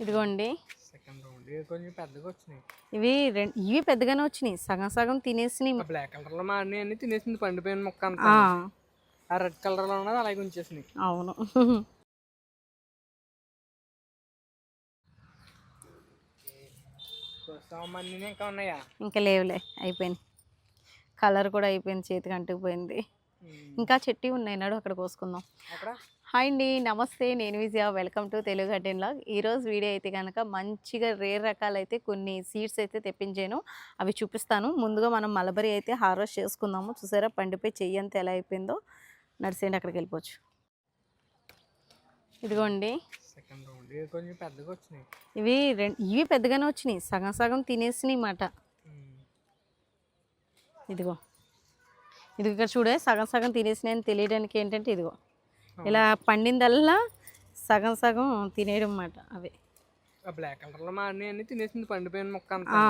ఇదిగోండి. కొంచెం పెద్దగా వచ్చినాయి. ఇవి రెండు ఇవి పెద్దగానే వచ్చినాయి. సగం సగం తినేసినాయి. బ్లాక్ కలర్లో మాడినాయి అన్ని తినేసింది పండిపోయిన మొక్క అంతా. ఆ, రెడ్ కలర్లో ఉన్నది అలాగే ఉంచేసినాయి. అవును. ఇంకా ఉన్నాయా? ఇంకా లేవులే అయిపోయింది కలర్ కూడా అయిపోయింది చేతికి అంటుకుపోయింది. ఇంకా చెట్టి ఉన్నాయి. నాడు అక్కడ కోసుకుందాం అక్కడ హాయ్ అండి. నమస్తే. నేను Vijaya welcome to Telugu garden log. ఈరోజు వీడియో అయితే కనుక మంచిగా రేర్ రకాలైతే కొన్ని సీడ్స్ అయితే తెప్పించాను. అవి చూపిస్తాను. ముందుగా మనం మలబరీ అయితే హార్వెస్ట్ చేసుకుందాము. చూసారా? పండిపోయి చెయ్యి అంతా ఎలా అయిపోయిందో. నడిసేయండి. అక్కడికి వెళ్ళిపోవచ్చు. ఇదిగోండి. ఇవి రెండు. ఇవి పెద్దగానే వచ్చినాయి. సగం సగం తినేసినాయి మాట. ఇదిగో. ఇది ఇక్కడ చూడే. సగం సగం తినేసినాయని తెలియడానికి ఏంటంటే ఇదిగో. ఇలా పండిందల్లా సగం సగం తినేయడం అన్నమాట అవి. ఆ బ్లాక్ కలర్లో మాడినాయి అన్ని తినేసింది పండిపోయిన మొక్క ఆ,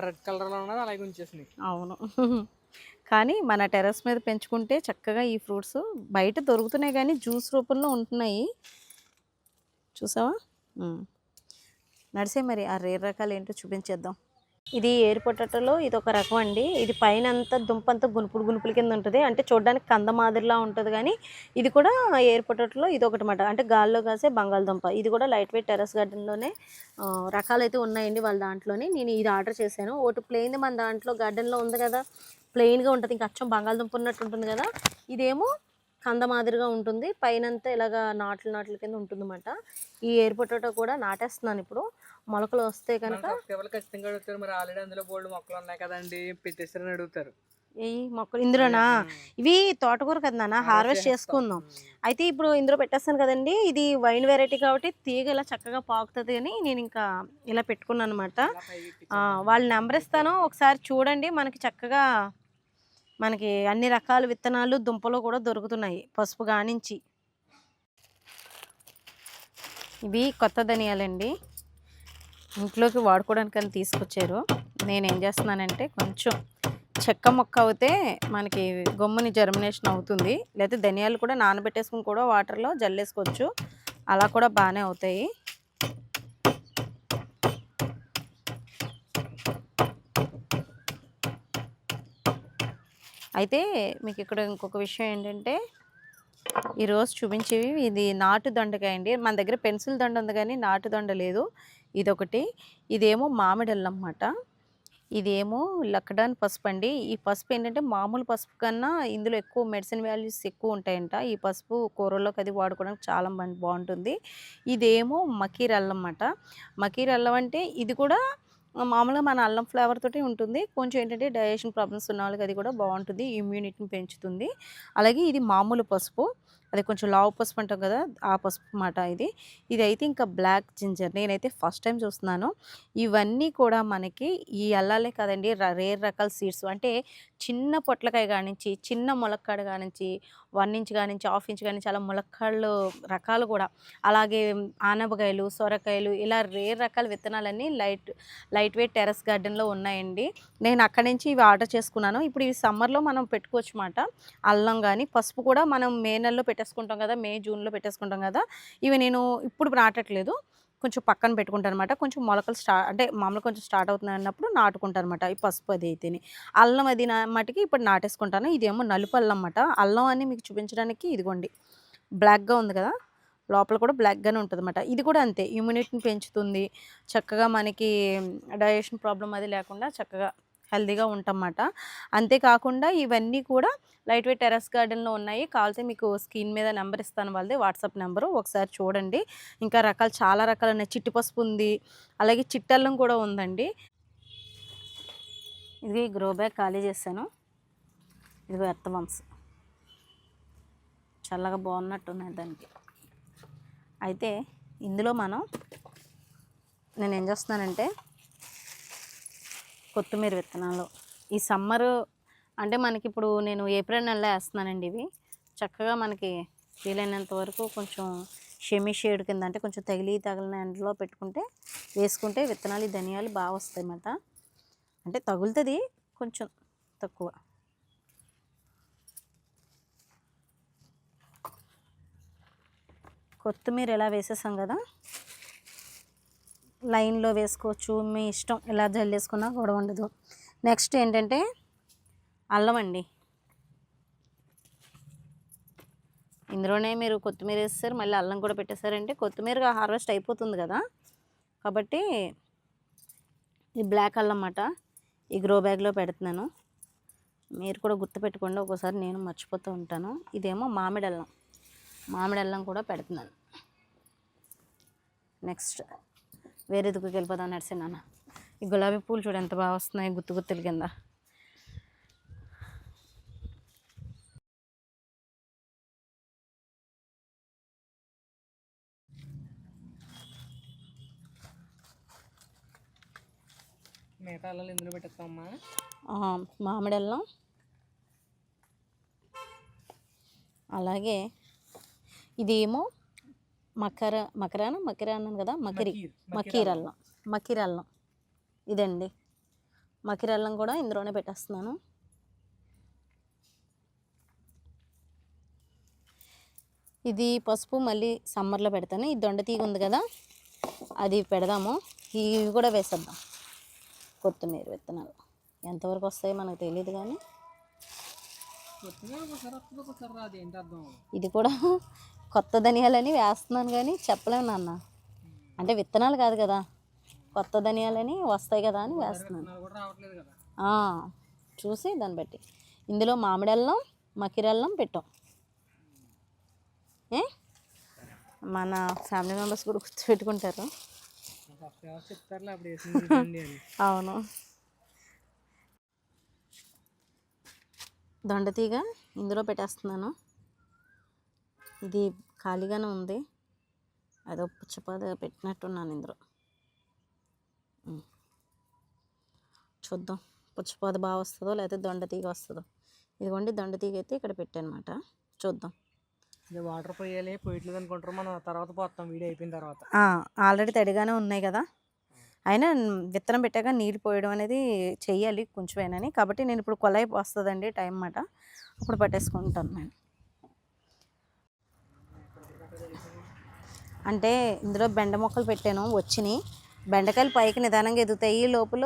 రెడ్ కలర్లో ఉన్నది అలాగే ఉంచేసినాయి అవును. కానీ మన టెర్రస్ మీద పెంచుకుంటే చక్కగా ఈ ఫ్రూట్స్ బయట దొరుకుతున్నాయి కానీ జ్యూస్ రూపంలో ఉంటున్నాయి. చూసావా. నడిసే మరి ఆ రేర్ రకాలు ఏంటో చూపించేద్దాం. ఇది ఏరు పొటాటోలో ఇది ఒక రకం అండి ఇది పైన అంతా దుంపంతా గునుపులు గునుపుల కింద ఉంటుంది. అంటే చూడడానికి కంద మాదిరిలా ఉంటుంది కానీ ఇది కూడా ఏరు పొటాటోలో ఇది ఒకటి మాట అంటే గాల్లో కాసే బంగాళదుంప. ఇది కూడా లైట్ వెయిట్ టెర్రస్ గార్డెన్లోనే రకాలైతే ఉన్నాయండి వాళ్ళ దాంట్లోనే. నేను ఇది ఆర్డర్ చేశాను. ఒకటి ప్లెయిన్ మన దాంట్లో గార్డెన్లో ఉంది కదా ప్లెయిన్గా ఉంటుంది. ఇంకా అచ్చం బంగాళదుంప ఉన్నట్టు ఉంటుంది కదా ఇదేమో కంద మాదిరిగా ఉంటుంది. పైనంతా ఇలాగా నాట్లు నాట్ల కింద ఉంటుందన్నమాట. ఈ ఎయిర్ పొటాటో కూడా నాటేస్తున్నాను ఇప్పుడు మొలకలు వస్తే కనుక ఖచ్చితంగా అడుగుతారు? మరి ఆల్రెడీ అందులో బోల్డ్ మొక్కలు ఉన్నాయి కదండి. పెట్టేస్తారని అడుగుతారు. ఈ మొక్కలు ఇందులోనా? ఇవి తోటకూర కదా నాన్న హార్వెస్ట్ చేసుకుందాం. అయితే ఇప్పుడు ఇందులో పెట్టేస్తాను కదండి. ఇది వైన్ వెరైటీ కాబట్టి తీగ ఇలా చక్కగా పాకుతుంది అని నేను ఇంకా ఇలా పెట్టుకున్నాను అనమాట. వాళ్ళ నెంబర్ ఇస్తాను. ఒకసారి చూడండి. మనకి చక్కగా మనకి అన్ని రకాల విత్తనాలు దుంపలు కూడా దొరుకుతున్నాయి. పసుపు కానించి ఇవి కొత్త ధనియాలండి. ఇంట్లోకి వాడుకోవడానికి అని తీసుకొచ్చారు. నేను ఏం చేస్తున్నానంటే కొంచెం చెక్క మొక్క అవుతే మనకి గమ్ముని జర్మినేషన్ అవుతుంది. లేకపోతే ధనియాలు కూడా నానబెట్టేసుకుని కూడా వాటర్లో జల్లేసుకోవచ్చు. అలా కూడా బాగానే అవుతాయి. అయితే మీకు ఇక్కడ ఇంకొక విషయం ఏంటంటే ఈరోజు చూపించేవి. ఇది నాటు దొండకాయ అండి. మన దగ్గర పెన్సిల్ దొండ ఉంది కానీ నాటు దొండ లేదు. ఇదొకటి. ఇదేమో మామిడి అల్లం అన్నమాట ఇదేమో లక్కడాన్ పసుపు అండి. ఈ పసుపు ఏంటంటే మామూలు పసుపు కన్నా ఇందులో ఎక్కువ మెడిసిన్ వాల్యూస్ ఎక్కువ ఉంటాయంట. ఈ పసుపు కూరల్లోకి అది వాడుకోవడానికి చాలా బాగుంటుంది. ఇదేమో మకీర్ అల్లం అన్నమాట మకీర్ అల్లం అంటే ఇది కూడా మామూలుగా మన అల్లం ఫ్లేవర్ తోటి ఉంటుంది. కొంచెం ఏంటంటే డైజెషన్ ప్రాబ్లమ్స్ ఉన్న వాళ్ళకి అది కూడా బాగుంటుంది. ఇమ్యూనిటీని పెంచుతుంది. అలాగే ఇది మామూలు పసుపు. అది కొంచెం లావు పసుపు అంటాం కదా ఆ పసుపు మాట ఇది. ఇది అయితే ఇంకా బ్లాక్ జింజర్. నేనైతే ఫస్ట్ టైం చూస్తున్నాను. ఇవన్నీ కూడా మనకి ఈ అల్లాలే కాదండి రేర్ రకాల సీడ్స్. అంటే చిన్న పొట్లకాయ కానించి చిన్న ములక్కాడ కానించి వన్ ఇంచ్ కానించి హాఫ్ ఇంచ్ కానించి అలా ములక్కాళ్ళు రకాలు కూడా. అలాగే ఆనపకాయలు సొరకాయలు ఇలా రేర్ రకాల విత్తనాలన్నీ లైట్ లైట్ వెయిట్ టెరస్ గార్డెన్లో ఉన్నాయండి. నేను అక్కడి నుంచి ఇవి ఆర్డర్ చేసుకున్నాను. ఇప్పుడు ఇవి సమ్మర్లో మనం పెట్టుకోవచ్చు మాట. అల్లం కానీ పసుపు కూడా మనం మే నెలలో పెట్టేసుకుంటాం కదా మే జూన్లో పెట్టేసుకుంటాం కదా ఇవి నేను ఇప్పుడు నాటట్లేదు. కొంచెం పక్కన పెట్టుకుంటాను అనమాట కొంచెం మొలకలు స్టార్ట్ అంటే మామూలు కొంచెం స్టార్ట్ అవుతుంది అన్నప్పుడు నాటుకుంటాను అనమాట ఈ పసుపు అది అయితేనే. అల్లం అది నా మటుకి ఇప్పుడు నాటేసుకుంటాను. ఇదేమో నలుపు అల్లం అన్నమాట. అల్లం అని మీకు చూపించడానికి ఇదిగోండి. బ్లాక్గా ఉంది కదా లోపల కూడా బ్లాక్గానే ఉంటుంది అనమాట ఇది కూడా అంతే. ఇమ్యూనిటీని పెంచుతుంది. చక్కగా మనకి డైజెషన్ ప్రాబ్లం అది లేకుండా చక్కగా హెల్దీగా ఉంటామన్నమాట. అంతేకాకుండా ఇవన్నీ కూడా లైట్ వెయిట్ టెరస్ గార్డెన్లో ఉన్నాయి. కావాల్సి మీకు స్క్రీన్ మీద నెంబర్ ఇస్తాను వాళ్ళది. WhatsApp number. ఒకసారి చూడండి. ఇంకా రకాలు చాలా రకాలు ఉన్నాయి. చిట్టి పసుపు ఉంది. అలాగే చిట్టల్లం కూడా ఉందండి. ఇది గ్రో బ్యాగ్ ఖాళీ చేశాను. ఇది ఎర్తవంశ చల్లగా బాగున్నట్టున్నాయి దానికి. అయితే ఇందులో మనం నేను ఏం చేస్తున్నానంటే కొత్తిమీర విత్తనాలు. ఈ సమ్మరు అంటే మనకి ఇప్పుడు నేను ఏప్రిల్ నెలలో వేస్తున్నానండి ఇవి. చక్కగా మనకి వీలైనంత వరకు కొంచెం షెమీ షేడ్ కింద అంటే కొంచెం తగిలి తగిలిన ఎండలో పెట్టుకుంటే వేసుకుంటే విత్తనాలు ఈ ధనియాలు బాగా వస్తాయి అన్నమాట. అంటే తగులుతుంది కొంచెం తక్కువ. కొత్తిమీర ఎలా వేసేసాం కదా? లైన్లో వేసుకోవచ్చు. మీ ఇష్టం ఎలా జల్లేసుకున్నా కూడా ఉండదు. నెక్స్ట్ ఏంటంటే అల్లం అండి. ఇందులోనే మీరు కొత్తిమీర వేస్తారు. మళ్ళీ అల్లం కూడా పెట్టేశారంటే కొత్తిమీర హార్వెస్ట్ అయిపోతుంది కదా. కాబట్టి ఇది బ్లాక్ అల్లం అన్నమాట ఈ గ్రో బ్యాగ్లో పెడుతున్నాను. మీరు కూడా గుర్తుపెట్టుకోండి. ఒక్కోసారి నేను మర్చిపోతూ ఉంటాను. ఇదేమో మామిడి అల్లం. మామిడి అల్లం కూడా పెడుతున్నాను. నెక్స్ట్ వేరే దుక్కుకి వెళ్ళిపోదాం నడిచినాన్న ఈ గులాబీ పూలు చూడు ఎంత బాగా వస్తున్నాయి గుత్తు గుత్తుల కింద. మిగతా ఇందులో పెట్టేస్తామమ్మా మామిడి అల్లం. అలాగే ఇదేమో మకర మకరాన మకర అన్నాను కదా? మకిరి. మకీర్, మకీర్ అల్లం. ఇదండి. మకీర్ అల్లం కూడా ఇందులోనే పెట్టేస్తున్నాను. ఇది పసుపు మళ్ళీ సమ్మర్లో పెడతాను. ఈ దొండ తీగ ఉంది కదా? అది పెడదాము. ఇవి కూడా వేసేద్దాం. కొత్తిమీర విత్తనాలు. ఎంతవరకు వస్తాయో మనకు తెలియదు కానీ. ఇది కూడా కొత్త ధనియాలని వేస్తున్నాను కానీ చెప్పలేము నాన్న. అంటే విత్తనాలు కాదు కదా. కొత్త ధనియాలని వస్తాయి కదా అని వేస్తున్నాను. చూసి దాన్ని బట్టి. ఇందులో మామిడి అల్లం మకిరల్లం పెట్టాం. ఏ? మన ఫ్యామిలీ మెంబర్స్ కూడా గుర్తుపెట్టుకుంటారు. అవును. దొండతీగ ఇందులో పెట్టేస్తున్నాను. ఇది ఖాళీగానే ఉంది. అదో పుచ్చపాద పెట్టినట్టున్నాను ఇందులో. చూద్దాం పుచ్చపాద బాగా వస్తుందో లేకపోతే దొండతీగ వస్తుందో. ఇదిగోండి దొండతీగ అయితే ఇక్కడ పెట్టానమాట. చూద్దాం. ఇది వాటర్ పోయాలి పోయట్లేదు అనుకుంటారు మనం తర్వాత పోతాం వీడియో అయిపోయిన తర్వాత. ఆల్రెడీ తడిగానే ఉన్నాయి కదా. అయినా విత్తనం పెట్టాక నీళ్ళు పోయడం అనేది చెయ్యాలి కొంచెమేనని. కాబట్టి నేను ఇప్పుడు కొలాయి వస్తుందండి టైం మాట అప్పుడు పట్టేసుకుంటాను నేను. అంటే ఇందులో బెండ మొక్కలు పెట్టాను వచ్చినాయి. బెండకాయలు పైకి నిదానంగా ఎదుగుతాయి. ఈ లోపల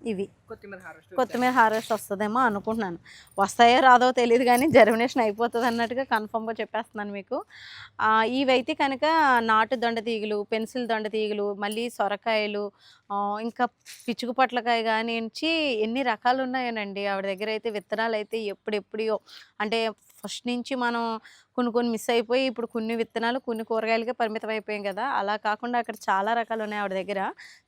ఇవి. కొత్తిమీర హార్వెస్ట్ కొత్తిమీర హార్వెస్ట్ వస్తుందేమో అనుకుంటున్నాను. వస్తాయో రాదో తెలియదు కానీ జర్మినేషన్ అయిపోతుంది అన్నట్టుగా కన్ఫామ్గా చెప్పేస్తున్నాను మీకు. ఇవైతే కనుక నాటు దొండ తీగలు పెన్సిల్ దొండ తీగలు మళ్ళీ సొరకాయలు ఇంకా పిచ్చుకు పట్లకాయ కానించి ఎన్ని రకాలు ఉన్నాయోనండి. ఆవిడ దగ్గర అయితే విత్తనాలు అయితే ఎప్పుడెప్పుడో అంటే ఫస్ట్ నుంచి మనం కొన్ని కొన్ని మిస్ అయిపోయి ఇప్పుడు కొన్ని విత్తనాలు కొన్ని కూరగాయలకే పరిమితం అయిపోయాం కదా! అలా కాకుండా అక్కడ చాలా రకాలు ఉన్నాయి ఆవిడ దగ్గర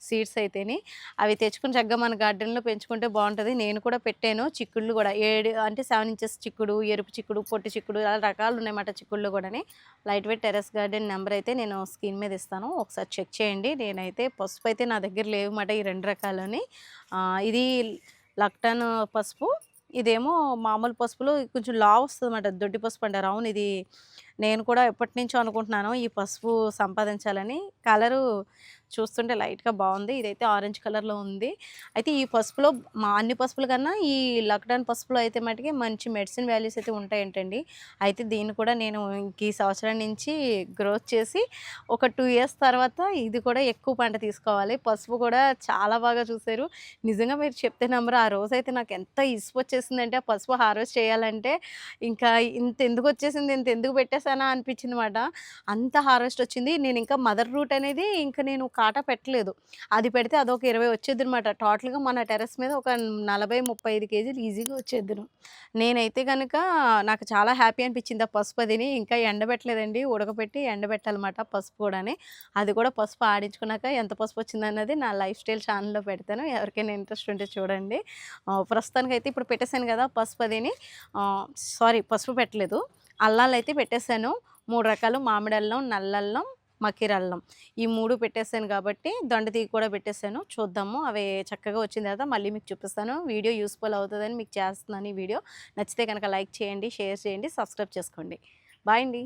సీడ్స్ అయితేని. అవి తెచ్చుకుని చక్కగా మన గార్డెన్లో పెంచుకుంటే బాగుంటుంది. నేను కూడా పెట్టాను చిక్కుళ్ళు కూడా. ఏడు అంటే సెవెన్ ఇంచెస్ చిక్కుడు ఎరుపు చిక్కుడు పొట్టి చిక్కుడు అలా రకాలు ఉన్నాయన్నమాట చిక్కుళ్ళు కూడాని. Light weight terrace garden number అయితే నేను స్క్రీన్ మీద ఇస్తాను. ఒకసారి చెక్ చేయండి. నేనైతే పసుపు అయితే నా దగ్గర లేవన్నమాట ఈ రెండు రకాలని. ఇది లక్టన్ పసుపు. ఇదేమో మామూలు పసుపులో కొంచెం లావు వస్తుంది అన్నమాట దొడ్డి పసుపు అంటారు. అవును ఇది నేను కూడా ఎప్పటి నుంచో అనుకుంటున్నాను ఈ పసుపు సంపాదించాలని. కలరు చూస్తుంటే లైట్గా బాగుంది. ఇదైతే ఆరెంజ్ కలర్లో ఉంది. అయితే ఈ పసుపులో మా అన్ని పసుపుల కన్నా ఈ లక్డౌన్ పసుపులో అయితే మటుకి మంచి మెడిసిన్ వాల్యూస్ అయితే ఉంటాయంటండి. అయితే దీన్ని కూడా నేను ఇంక ఈ సంవత్సరం నుంచి గ్రోత్ చేసి ఒక టూ ఇయర్స్ తర్వాత ఇది కూడా ఎక్కువ పంట తీసుకోవాలి. పసుపు కూడా చాలా బాగా చూశారు నిజంగా మీరు చెప్తే నమ్మరు. ఆ రోజు అయితే నాకు ఎంత ఇసుపు వచ్చేసిందంటే ఆ పసుపు హార్వెస్ట్ చేయాలంటే ఇంకా ఇంత ఎందుకు వచ్చేసింది ఇంత ఎందుకు పెట్టేశానా అనిపించింది మాట అంత హార్వెస్ట్ వచ్చింది. నేను ఇంకా మదర్ రూట్ అనేది ఇంకా నేను కాట పెట్టలేదు. అది పెడితే అదొక ఇరవై వచ్చేది అనమాట టోటల్గా మన టెర్రస్ మీద ఒక నలభై ముప్పై ఐదు కేజీలు ఈజీగా వచ్చేద్దును. నేనైతే కనుక నాకు చాలా హ్యాపీ అనిపించింది ఆ పసుపు అదిని. ఇంకా ఎండబెట్టలేదండి. ఉడకబెట్టి ఎండబెట్టాలన్నమాట పసుపు కూడాని. అది కూడా పసుపు ఆడించుకున్నాక ఎంత పసుపు వచ్చిందన్నది నా లైఫ్ స్టైల్ ఛానల్లో పెడతాను. ఎవరికైనా ఇంట్రెస్ట్ ఉంటే చూడండి. ప్రస్తుతానికైతే ప్రస్తుతానికి అయితే ఇప్పుడు పెట్టేశాను కదా పసుపు అదిని. సారీ పసుపు పెట్టలేదు. అల్లాలు అయితే పెట్టేశాను మూడు రకాలు మామిడి అల్లం నల్లల్లం మకిర అల్లం ఈ మూడు పెట్టేశాను కాబట్టి దండతీగ కూడా పెట్టేశాను చూద్దాము. అవి చక్కగా వచ్చిన తర్వాత మళ్ళీ మీకు చూపిస్తాను. వీడియో యూస్ఫుల్ అవుతుందని మీకు చేస్తున్నాను ఈ వీడియో. నచ్చితే కనుక లైక్ చేయండి షేర్ చేయండి సబ్స్క్రైబ్ చేసుకోండి. బాయ్ అండి.